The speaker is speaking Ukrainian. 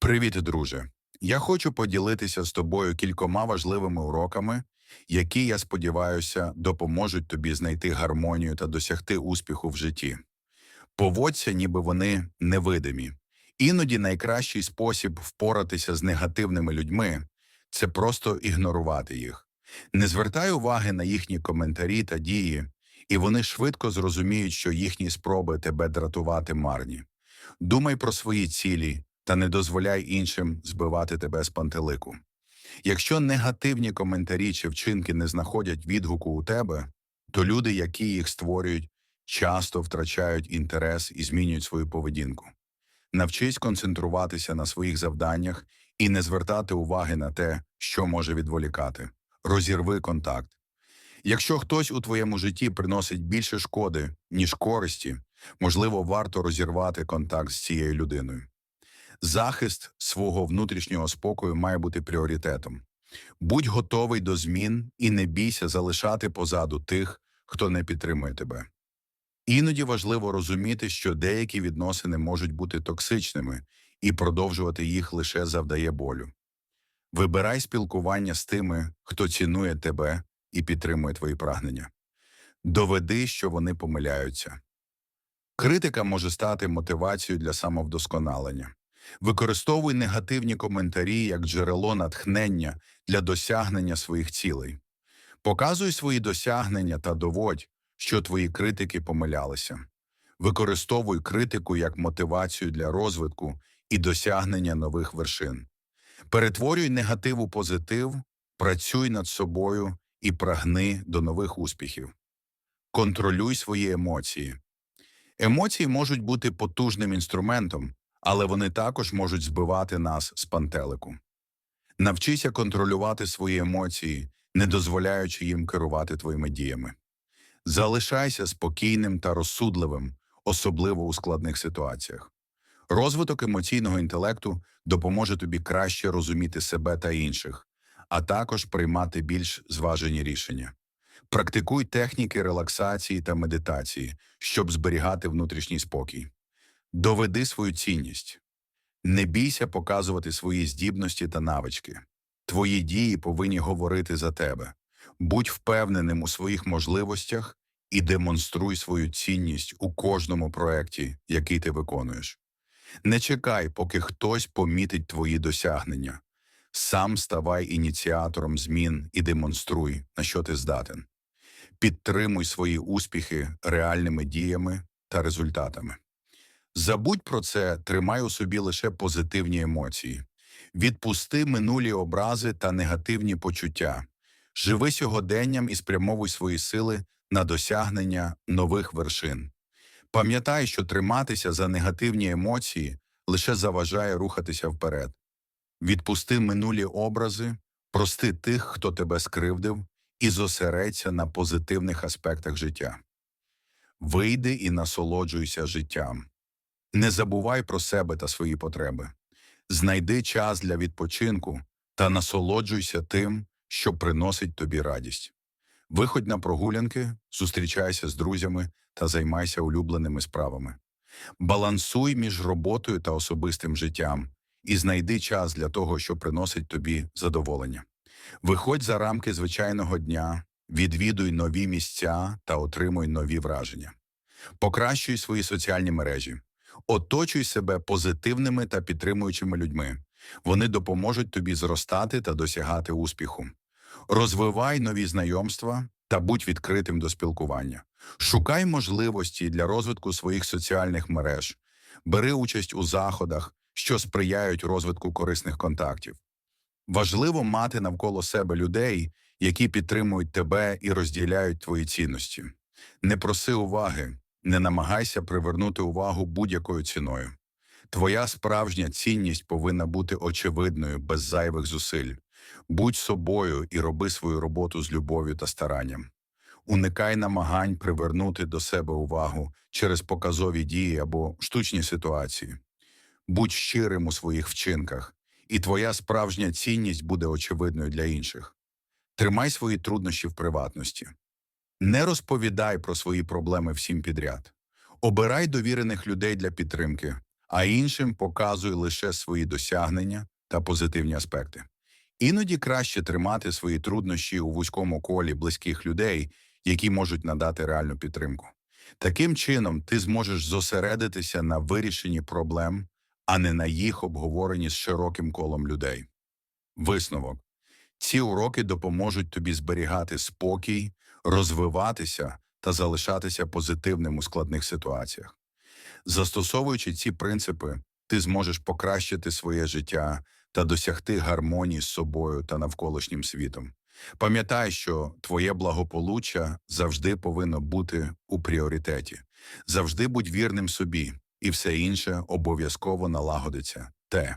Привіт, друже! Я хочу поділитися з тобою кількома важливими уроками, які, я сподіваюся, допоможуть тобі знайти гармонію та досягти успіху в житті. Поводься, ніби вони невидимі. Іноді найкращий спосіб впоратися з негативними людьми це просто ігнорувати їх. Не звертай уваги на їхні коментарі та дії, і вони швидко зрозуміють, що їхні спроби тебе дратувати марні. Думай про свої цілі та не дозволяй іншим збивати тебе з пантелику. Якщо негативні коментарі чи вчинки не знаходять відгуку у тебе, то люди, які їх створюють, часто втрачають інтерес і змінюють свою поведінку. Навчись концентруватися на своїх завданнях і не звертати уваги на те, що може відволікати. Розірви контакт. Якщо хтось у твоєму житті приносить більше шкоди, ніж користі, можливо, варто розірвати контакт з цією людиною. Захист свого внутрішнього спокою має бути пріоритетом. Будь готовий до змін і не бійся залишати позаду тих, хто не підтримує тебе. Іноді важливо розуміти, що деякі відносини можуть бути токсичними, і продовжувати їх лише завдає болю. Вибирай спілкування з тими, хто цінує тебе і підтримує твої прагнення. Доведи, що вони помиляються. Критика може стати мотивацією для самовдосконалення. Використовуй негативні коментарі як джерело натхнення для досягнення своїх цілей. Показуй свої досягнення та доводь, що твої критики помилялися. Використовуй критику як мотивацію для розвитку і досягнення нових вершин. Перетворюй негатив у позитив, працюй над собою і прагни до нових успіхів. Контролюй свої емоції. Емоції можуть бути потужним інструментом, але вони також можуть збивати нас з пантелику. Навчися контролювати свої емоції, не дозволяючи їм керувати твоїми діями. Залишайся спокійним та розсудливим, особливо у складних ситуаціях. Розвиток емоційного інтелекту допоможе тобі краще розуміти себе та інших, а також приймати більш зважені рішення. Практикуй техніки релаксації та медитації, щоб зберігати внутрішній спокій. Доведи свою цінність. Не бійся показувати свої здібності та навички. Твої дії повинні говорити за тебе. Будь впевненим у своїх можливостях і демонструй свою цінність у кожному проєкті, який ти виконуєш. Не чекай, поки хтось помітить твої досягнення. Сам ставай ініціатором змін і демонструй, на що ти здатен. Підтримуй свої успіхи реальними діями та результатами. Забудь про це, тримай у собі лише позитивні емоції. Відпусти минулі образи та негативні почуття. Живи сьогоденням і спрямовуй свої сили на досягнення нових вершин. Пам'ятай, що триматися за негативні емоції лише заважає рухатися вперед. Відпусти минулі образи, прости тих, хто тебе скривдив, і зосередься на позитивних аспектах життя. Вийди і насолоджуйся життям. Не забувай про себе та свої потреби. Знайди час для відпочинку та насолоджуйся тим, що приносить тобі радість. Виходь на прогулянки, зустрічайся з друзями та займайся улюбленими справами. Балансуй між роботою та особистим життям і знайди час для того, що приносить тобі задоволення. Виходь за рамки звичайного дня, відвідуй нові місця та отримуй нові враження. Покращуй свої соціальні мережі. Оточуй себе позитивними та підтримуючими людьми. Вони допоможуть тобі зростати та досягати успіху. Розвивай нові знайомства та будь відкритим до спілкування. Шукай можливості для розвитку своїх соціальних мереж, бери участь у заходах, що сприяють розвитку корисних контактів. Важливо мати навколо себе людей, які підтримують тебе і розділяють твої цінності. Не проси уваги, не намагайся привернути увагу будь-якою ціною. Твоя справжня цінність повинна бути очевидною, без зайвих зусиль. Будь собою і роби свою роботу з любов'ю та старанням. Уникай намагань привернути до себе увагу через показові дії або штучні ситуації. Будь щирим у своїх вчинках, і твоя справжня цінність буде очевидною для інших. Тримай свої труднощі в приватності. Не розповідай про свої проблеми всім підряд. Обирай довірених людей для підтримки, а іншим показуй лише свої досягнення та позитивні аспекти. Іноді краще тримати свої труднощі у вузькому колі близьких людей, які можуть надати реальну підтримку. Таким чином, ти зможеш зосередитися на вирішенні проблем, а не на їх обговоренні з широким колом людей. Висновок. Ці уроки допоможуть тобі зберігати спокій, розвиватися та залишатися позитивним у складних ситуаціях. Застосовуючи ці принципи, ти зможеш покращити своє життя та досягти гармонії з собою та навколишнім світом. Пам'ятай, що твоє благополуччя завжди повинно бути у пріоритеті. Завжди будь вірним собі, і все інше обов'язково налагодиться. Те.